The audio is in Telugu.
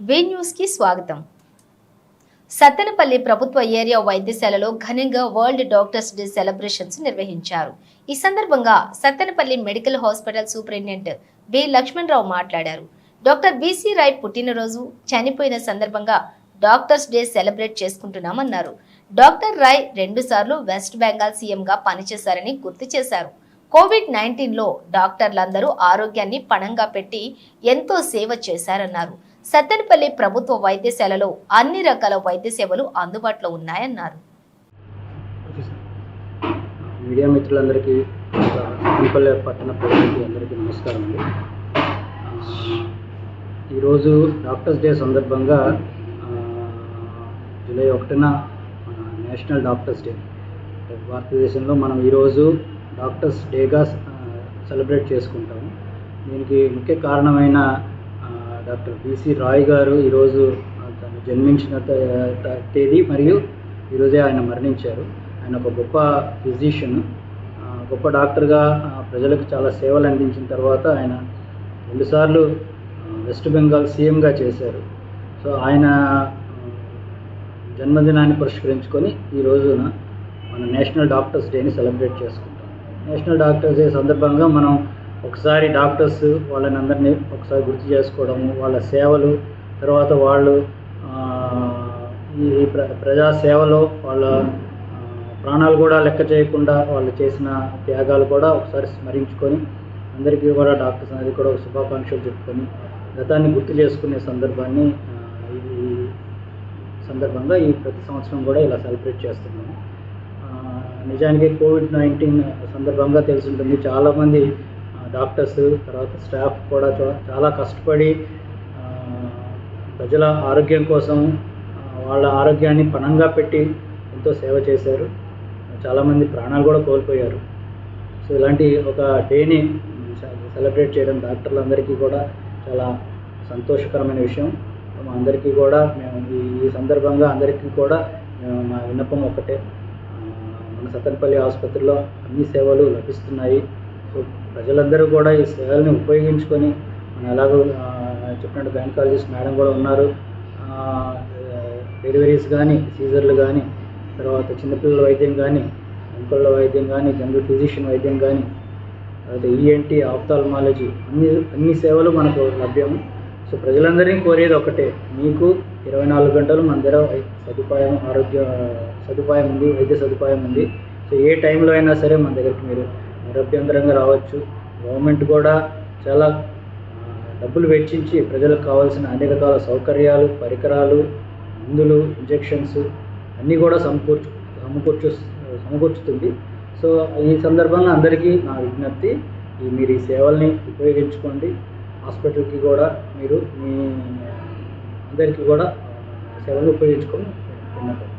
వి న్యూస్కి స్వాగతం. సత్తెనపల్లి ప్రభుత్వ ఏరియా వైద్యశాలలో ఘనంగా వరల్డ్ డాక్టర్స్ డే సెలబ్రేషన్స్ నిర్వహించారు. ఈ సందర్భంగా Sattenapalli medical hospital superintendent B Lakshmanarao మాట్లాడారు. డాక్టర్ బీసీ రాయ్ పుట్టినరోజు చనిపోయిన సందర్భంగా డాక్టర్స్ డే సెలబ్రేట్ చేసుకుంటున్నామన్నారు. డాక్టర్ రాయ్ రెండుసార్లు వెస్ట్ బెంగాల్ సీఎంగా పనిచేశారని గుర్తు చేశారు. కోవిడ్ నైన్టీన్లో డాక్టర్లందరూ ఆరోగ్యాన్ని పణంగా పెట్టి ఎంతో సేవ చేశారన్నారు. సత్తెనపల్లి ప్రభుత్వ వైద్యశాలలో అన్ని రకాల వైద్య సేవలు అందుబాటులో ఉన్నాయన్నారు. మీడియా మిత్రులందరికీ అంపల్లె పట్టణ ప్రజలకి అందరికీ నమస్కారం అండి. ఈరోజు డాక్టర్స్ డే సందర్భంగా జూలై ఒకటిన నేషనల్ డాక్టర్స్ డే. భారతదేశంలో మనం ఈరోజు డాక్టర్స్ డేగా సెలబ్రేట్ చేసుకుంటాము. దీనికి ముఖ్య కారణమైన డాక్టర్ బిసి రాయ్ గారు ఈరోజు తను జన్మించిన తేదీ మరియు ఈరోజే ఆయన మరణించారు. ఆయన ఒక గొప్ప ఫిజిషియన్. గొప్ప డాక్టర్గా ప్రజలకు చాలా సేవలు అందించిన తర్వాత ఆయన రెండుసార్లు వెస్ట్ బెంగాల్ సీఎంగా చేశారు. సో ఆయన జన్మదినాన్ని పురస్కరించుకొని ఈ రోజున మన నేషనల్ డాక్టర్స్ డేని సెలబ్రేట్ చేసుకుంటాం. నేషనల్ డాక్టర్స్ డే సందర్భంగా మనం ఒకసారి డాక్టర్స్ వాళ్ళని అందరినీ ఒకసారి గుర్తు చేసుకోవడము వాళ్ళ సేవలు తర్వాత వాళ్ళు ఈ ప్ర ప్రజా సేవలో వాళ్ళ ప్రాణాలు కూడా లెక్క చేయకుండా వాళ్ళు చేసిన త్యాగాలు కూడా ఒకసారి స్మరించుకొని అందరికీ కూడా డాక్టర్స్ అనేది కూడా ఒక శుభాకాంక్షలు చెప్పుకొని గతాన్ని గుర్తు చేసుకునే సందర్భాన్ని ఈ సందర్భంగా ఈ ప్రతి సంవత్సరం కూడా ఇలా సెలబ్రేట్ చేస్తున్నాము. నిజానికి కోవిడ్ నైన్టీన్ సందర్భంగా తెలిసి ఉంటుంది. చాలామంది డాక్టర్స్ తర్వాత స్టాఫ్ కూడా చాలా కష్టపడి ప్రజల ఆరోగ్యం కోసం వాళ్ళ ఆరోగ్యాన్ని పణంగా పెట్టి ఎంతో సేవ చేశారు. చాలామంది ప్రాణాలు కూడా కోల్పోయారు. సో ఇలాంటి ఒక డేని సెలబ్రేట్ చేయడం డాక్టర్లందరికీ కూడా చాలా సంతోషకరమైన విషయం. మా అందరికీ కూడా మేము ఈ సందర్భంగా అందరికీ కూడా మేము మా విన్నపం ఒకటే మన సత్తనపల్లి ఆసుపత్రిలో అన్ని సేవలు లభిస్తున్నాయి. సో ప్రజలందరూ కూడా ఈ సేవల్ని ఉపయోగించుకొని మనం ఎలాగో చెప్పినట్టు గైనకాలజిస్ట్ మేడం కూడా ఉన్నారు. డెలివరీస్ కానీ సీజర్లు కానీ తర్వాత చిన్నపిల్లల వైద్యం కానీ అంకుళ్ళ వైద్యం కానీ జనరల్ ఫిజిషియన్ వైద్యం కానీ తర్వాత ఈఎన్టీ ఆప్థాల్మాలజీ అన్ని అన్ని సేవలు మనకు లభ్యం. సో ప్రజలందరినీ కోరేది ఒకటే మీకు ఇరవై నాలుగు గంటలు మన దగ్గర సదుపాయం ఆరోగ్య సదుపాయం ఉంది వైద్య సదుపాయం ఉంది. సో ఏ టైంలో అయినా సరే మన దగ్గరికి మీరు నిరభ్యంతరంగా రావచ్చు. గవర్నమెంట్ కూడా చాలా డబ్బులు వెచ్చించి ప్రజలకు కావాల్సిన అన్ని రకాల సౌకర్యాలు పరికరాలు మందులు ఇంజెక్షన్స్ అన్నీ కూడా సమకూర్చు సమకూర్చు సమకూర్చుతుంది. సో ఈ సందర్భంగా అందరికీ నా విజ్ఞప్తి ఈ మీరు ఈ సేవల్ని ఉపయోగించుకోండి. హాస్పిటల్కి కూడా మీరు మీ అందరికీ కూడా సేవలు ఉపయోగించుకొని విన్నపం.